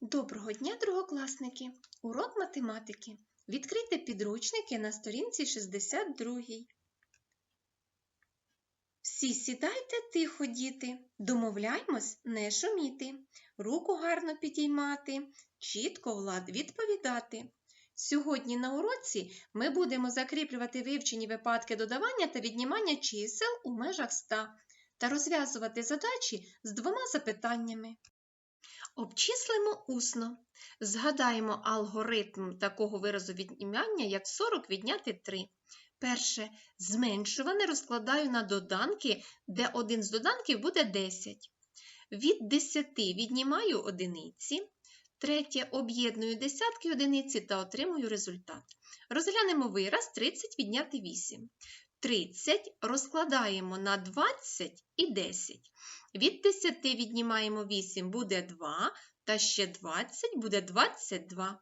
Доброго дня, другокласники! Урок математики. Відкрийте підручники на сторінці 62. Всі сідайте тихо, діти, домовляймось не шуміти, руку гарно підіймати, чітко влад відповідати. Сьогодні на уроці ми будемо закріплювати вивчені випадки додавання та віднімання чисел у межах 100 та розв'язувати задачі з двома запитаннями. Обчислимо усно. Згадаємо алгоритм такого виразу віднімання, як 40 відняти 3. Перше. Зменшуване розкладаю на доданки, де один з доданків буде 10. Від 10 віднімаю одиниці. Третє. Об'єдную десятки одиниці та отримую результат. Розглянемо вираз 30 відняти 8. 30 розкладаємо на 20 і 10. Від 10 віднімаємо 8 буде 2, та ще 20 буде 22.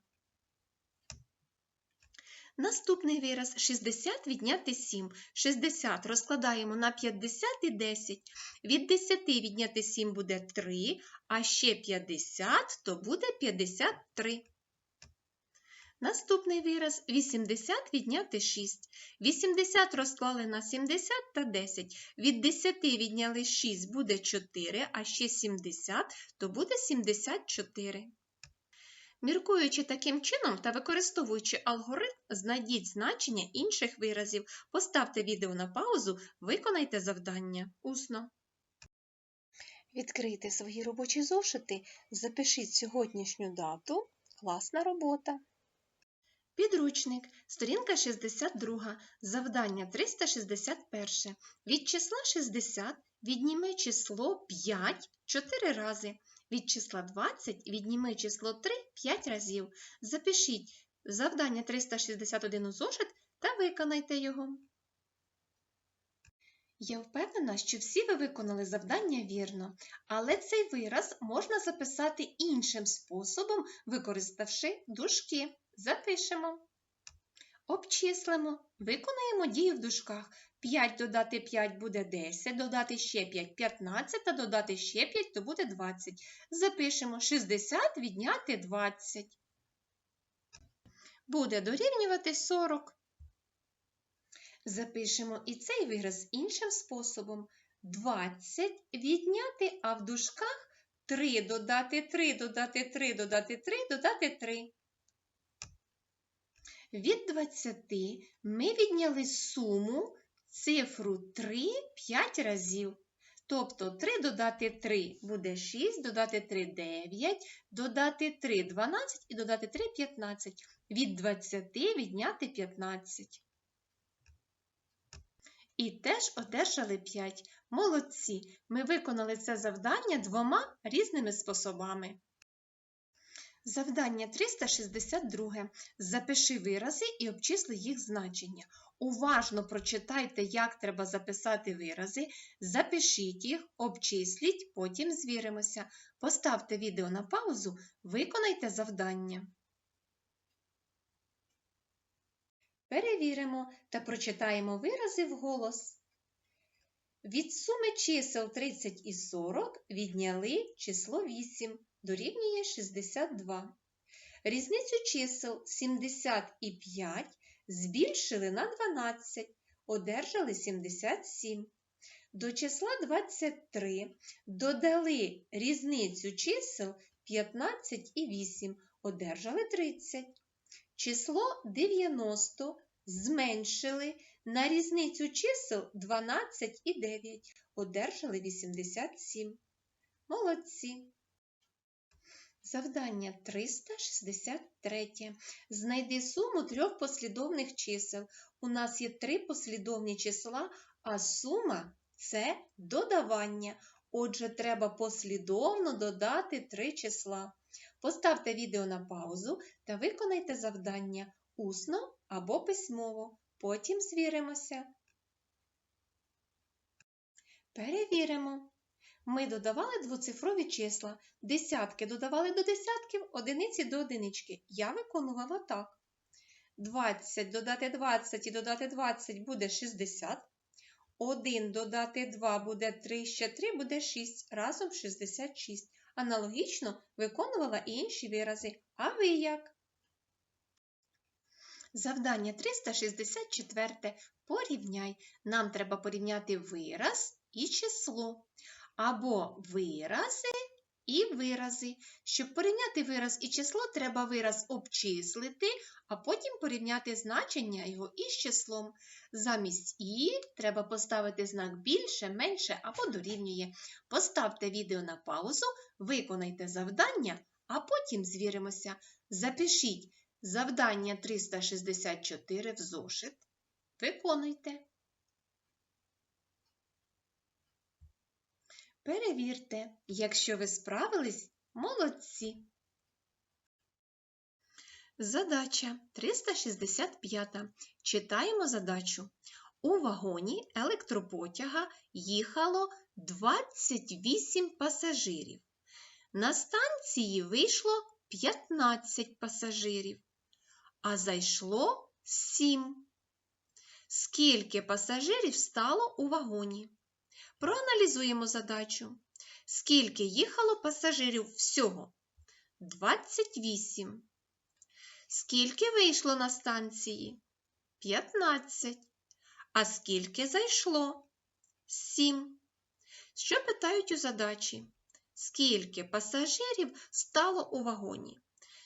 Наступний вираз 60 відняти 7. 60 розкладаємо на 50 і 10. Від 10 відняти 7 буде 3, а ще 50 то буде 53. Наступний вираз 80 відняти 6. 80 розклали на 70 та 10. Від 10 відняли 6 буде 4, а ще 70 то буде 74. Міркуючи таким чином та використовуючи алгоритм, знайдіть значення інших виразів. Поставте відео на паузу, виконайте завдання усно. Відкрийте свої робочі зошити, запишіть сьогоднішню дату. Класна робота. Підручник, сторінка 62, завдання 361. Від числа 60 відніми число 5 4 рази. Від числа 20 відніми число 3 5 разів. Запишіть завдання 361 у зошит та виконайте його. Я впевнена, що всі ви виконали завдання вірно, але цей вираз можна записати іншим способом, використавши дужки. Запишемо. Обчислимо. Виконаємо дію в дужках. 5 додати 5 буде 10, додати ще 5 15, та додати ще 5 то буде 20. Запишемо 60 відняти 20. Буде дорівнювати 40. Запишемо і цей вираз іншим способом. 20 відняти, а в дужках 3 додати 3, додати 3, додати 3, додати 3. Від 20 ми відняли суму цифру 3 5 разів. Тобто 3 додати 3 буде 6, додати 3 9, додати 3 12 і додати 3 15. Від 20 відняти 15. І теж одержали 5. Молодці! Ми виконали це завдання двома різними способами. Завдання 362. Запиши вирази і обчисли їх значення. Уважно прочитайте, як треба записати вирази, запишіть їх, обчисліть, потім звіримося. Поставте відео на паузу, виконайте завдання. Перевіримо та прочитаємо вирази вголос. Від суми чисел 30 і 40 відняли число 8 дорівнює 62. Різницю чисел 70 і 5 збільшили на 12, одержали 77. До числа 23 додали різницю чисел 15 і 8, одержали 30. Число 90 зменшили на різницю чисел 12 і 9, одержали 87. Молодці! Завдання 363. Знайди суму трьох послідовних чисел. У нас є три послідовні числа, а сума це додавання. Отже, треба послідовно додати три числа. Поставте відео на паузу та виконайте завдання усно або письмово. Потім звіримося. Перевіримо. Ми додавали двоцифрові числа, десятки додавали до десятків, одиниці до одинички. Я виконувала так. 20 додати 20 і додати 20 буде 60. 1 додати 2 буде 3, ще 3 буде 6, разом 66. Аналогічно виконувала і інші вирази. А ви як? Завдання 364. Порівняй. Нам треба порівняти вираз і число. Або вирази і вирази. Щоб порівняти вираз і число, треба вираз обчислити, а потім порівняти значення його із числом. Замість і треба поставити знак більше, менше або дорівнює. Поставте відео на паузу, виконайте завдання, а потім звіримося. Запишіть завдання 364 в зошит. Виконуйте. Перевірте, якщо ви справились, молодці. Задача 365. Читаємо задачу. У вагоні електропотяга їхало 28 пасажирів. На станції вийшло 15 пасажирів, а зайшло 7. Скільки пасажирів стало у вагоні? Проаналізуємо задачу. Скільки їхало пасажирів всього? 28. Скільки вийшло на станції? 15. А скільки зайшло? 7. Що питають у задачі? Скільки пасажирів стало у вагоні?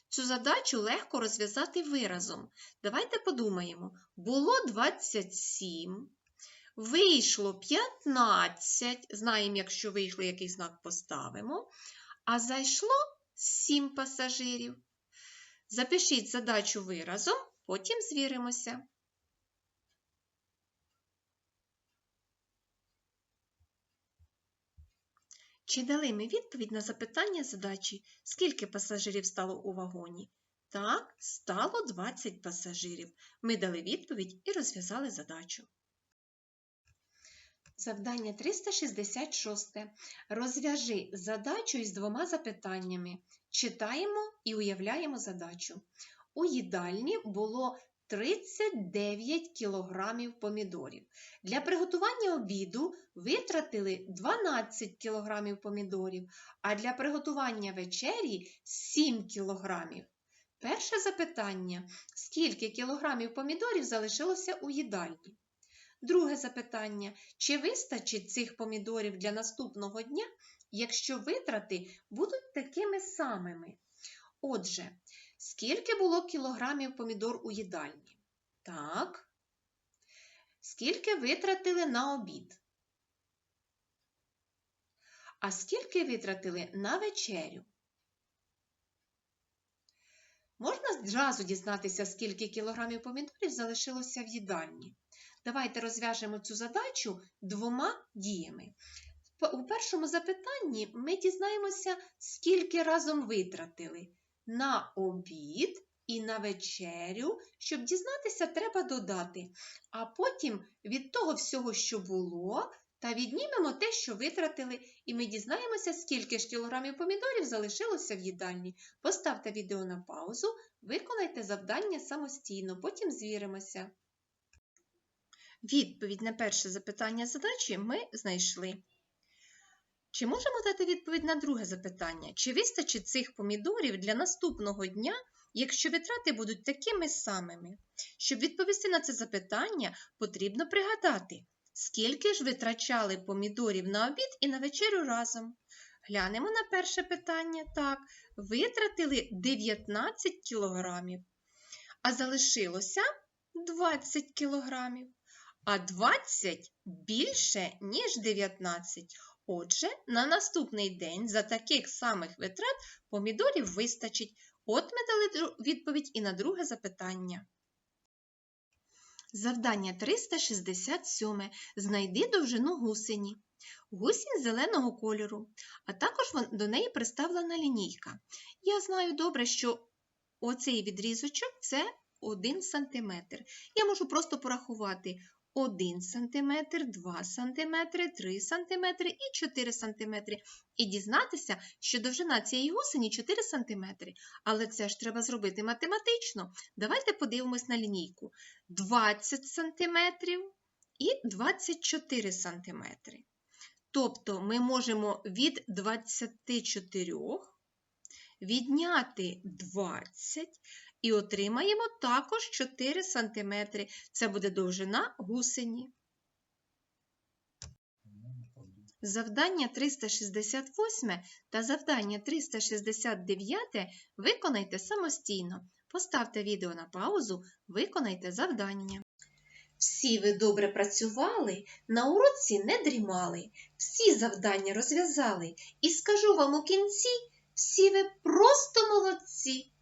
Цю задачу легко розв'язати виразом. Давайте подумаємо. Було 27. Вийшло 15, знаємо, якщо вийшло, який знак поставимо, а зайшло 7 пасажирів. Запишіть задачу виразом, потім звіримося. Чи дали ми відповідь на запитання задачі, скільки пасажирів стало у вагоні? Так, стало 20 пасажирів. Ми дали відповідь і розв'язали задачу. Завдання 366. Розв'яжи задачу із двома запитаннями. Читаємо і уявляємо задачу. У їдальні було 39 кілограмів помідорів. Для приготування обіду витратили 12 кілограмів помідорів, а для приготування вечері 7 кілограмів. Перше запитання: скільки кілограмів помідорів залишилося у їдальні? Друге запитання: чи вистачить цих помідорів для наступного дня, якщо витрати будуть такими самими? Отже, скільки було кілограмів помідор у їдальні? Так. Скільки витратили на обід? А скільки витратили на вечерю? Можна зразу дізнатися, скільки кілограмів помідорів залишилося в їдальні? Давайте розв'яжемо цю задачу двома діями. У першому запитанні ми дізнаємося, скільки разом витратили на обід і на вечерю. Щоб дізнатися, треба додати. А потім від того всього, що було, та віднімемо те, що витратили, і ми дізнаємося, скільки ж кілограмів помідорів залишилося в їдальні. Поставте відео на паузу, виконайте завдання самостійно, потім звіримося. Відповідь на перше запитання задачі ми знайшли. Чи можемо дати відповідь на друге запитання? Чи вистачить цих помідорів для наступного дня, якщо витрати будуть такими самими? Щоб відповісти на це запитання, потрібно пригадати, скільки ж витрачали помідорів на обід і на вечерю разом. Глянемо на перше питання. Так, витратили 19 кілограмів, а залишилося 20 кілограмів а 20 більше, ніж 19. Отже, на наступний день за таких самих витрат помідорів вистачить. От ми дали відповідь і на друге запитання. Завдання 367. Знайди довжину гусені. Гусінь зеленого кольору, а також до неї приставлена лінійка. Я знаю добре, що оцей відрізочок це 1 см. Я можу просто порахувати 1 см, 2 см, 3 см і 4 см. І дізнатися, що довжина цієї гусені 4 см. Але це ж треба зробити математично. Давайте подивимось на лінійку. 20 см і 24 см. Тобто ми можемо від 24 відняти 20 і отримаємо також 4 см. Це буде довжина гусені. Завдання 368 та завдання 369 виконайте самостійно. Поставте відео на паузу, виконайте завдання. Всі ви добре працювали, на уроці не дрімали, всі завдання розв'язали. І скажу вам у кінці, всі ви просто молодці.